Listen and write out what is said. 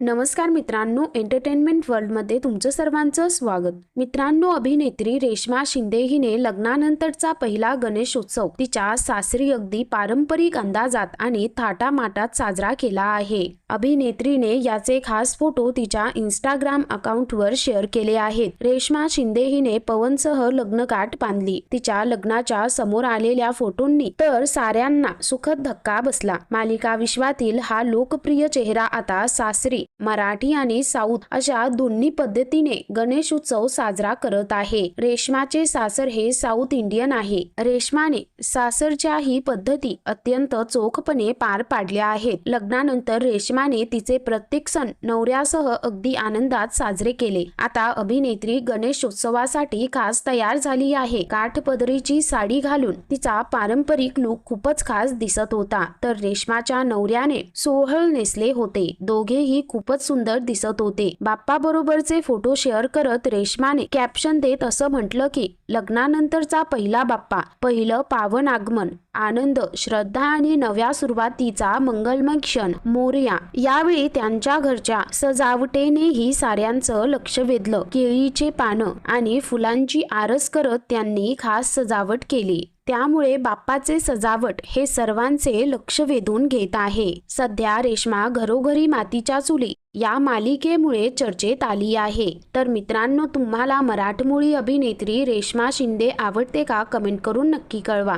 नमस्कार मित्रांनो एंटरटेनमेंट वर्ल्डमध्ये तुमचं सर्वांचं स्वागत. मित्रांनो अभिनेत्री रेश्मा शिंदे हिने लग्नानंतरचा पहिला गणेशोत्सव तिच्या सासरी अगदी पारंपरिक अंदाजात आणि थाटामाटात साजरा केला आहे. अभिनेत्रीने याचे खास फोटो तिच्या इंस्टाग्राम अकाउंटवर शेअर केले आहेत. रेश्मा शिंदे हिने पवनसह लग्नगाठ बांधली. तिच्या लग्नाच्या समोर आलेल्या फोटोंनी तर साऱ्यांना सुखद धक्का बसला. मालिका विश्वातील हा लोकप्रिय चेहरा आता सासरी मराठी आणि साऊथ अशा दोन्ही पद्धतीने गणेश उत्सव साजरा करत आहे. रेशमाचे सासर हे साऊथ इंडियन आहे. रेशमाने सासरच्या ही पद्धती अत्यंत चोखपणे पार पाडल्या आहेत. लग्नानंतर रेशमाने तिचे प्रत्येक सण नवऱ्यासह अगदी आनंदात साजरे केले. आता अभिनेत्री गणेशोत्सवासाठी खास तयार झाली आहे. काठपदरीची साडी घालून तिचा पारंपरिक लुक खूपच खास दिसत होता. तर रेशमाच्या नवऱ्याने सोहळ नेसले होते. दोघेही खूपच सुंदर दिसत होते. बाप्पा बरोबरचे फोटो शेअर करत रेशमाने कॅप्शन देत असं म्हटलं की लग्नानंतरचा पहिला बाप्पा पहिलं पावन आगमन. आनंद श्रद्धा आणि नव्या सुरुवातीचा मंगलमय क्षण. मोरया यावेळी त्यांच्या घरच्या सजावटेनेही साऱ्यांचं लक्ष वेधलं. केळीचे पानं आणि फुलांची आरस करत त्यांनी खास सजावट केली. त्यामुळे बाप्पाचे सजावट हे सर्वांचे लक्ष वेधून घेत आहे. सध्या रेश्मा घरोघरी मातीच्या चुली या मालिकेमुळे चर्चेत आली आहे. तर मित्रांनो तुम्हाला मराठमोळी अभिनेत्री रेश्मा शिंदे आवडते का? कमेंट करून नक्की कळवा.